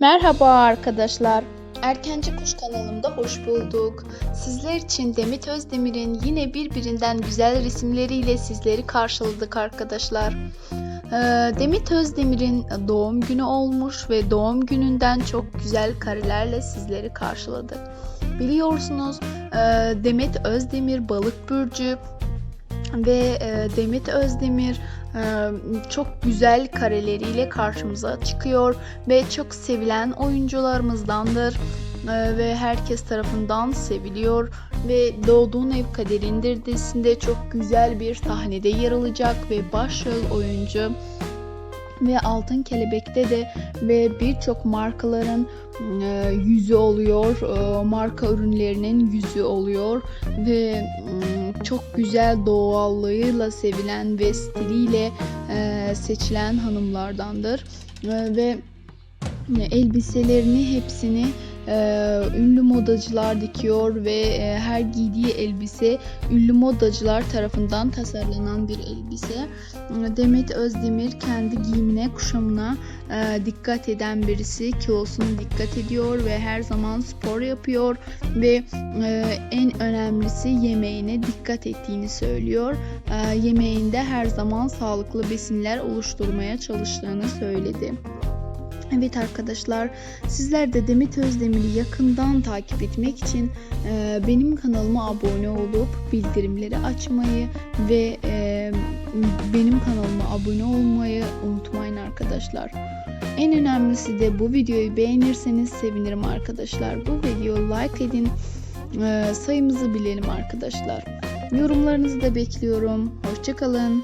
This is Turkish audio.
Merhaba arkadaşlar. Erkenci Kuş kanalımda hoş bulduk. Sizler için Demet Özdemir'in yine birbirinden güzel resimleriyle sizleri karşıladık arkadaşlar. Ee, Demet Özdemir'in doğum günü olmuş ve doğum gününden çok güzel karelerle sizleri karşıladık. Biliyorsunuz e, Demet Özdemir balık burcu ve e, Demet Özdemir e, çok güzel kareleriyle karşımıza çıkıyor ve çok sevilen oyuncularımızdandır. E, ve herkes tarafından seviliyor ve Doğduğun Ev Kaderindir dizisinde çok güzel bir sahnede yer alacak ve başrol oyuncu ve Altın Kelebek'te de ve birçok markaların e, yüzü oluyor. E, marka ürünlerinin yüzü oluyor ve mm, çok güzel doğallığıyla sevilen ve stiliyle e, seçilen hanımlardandır. E, ve elbiselerini hepsini e, ünlü modacılar dikiyor ve e, her giydiği elbise ünlü modacılar tarafından tasarlanan bir elbise. Demet Özdemir kendi giyimine, kuşamına e, dikkat eden birisi. Kilosuna dikkat ediyor ve her zaman spor yapıyor ve e, en önemlisi yemeğine dikkat ettiğini söylüyor. E, yemeğinde her zaman sağlıklı besinler oluşturmaya çalıştığını söyledi. Evet arkadaşlar sizler de Demet Özdemir'i yakından takip etmek için e, benim kanalıma abone olup bildirimleri açmayı ve e, benim kanalıma abone olmayı unutmayın arkadaşlar. En önemlisi de bu videoyu beğenirseniz sevinirim arkadaşlar. Bu videoyu like edin e, sayımızı bilelim arkadaşlar. Yorumlarınızı da bekliyorum. Hoşçakalın.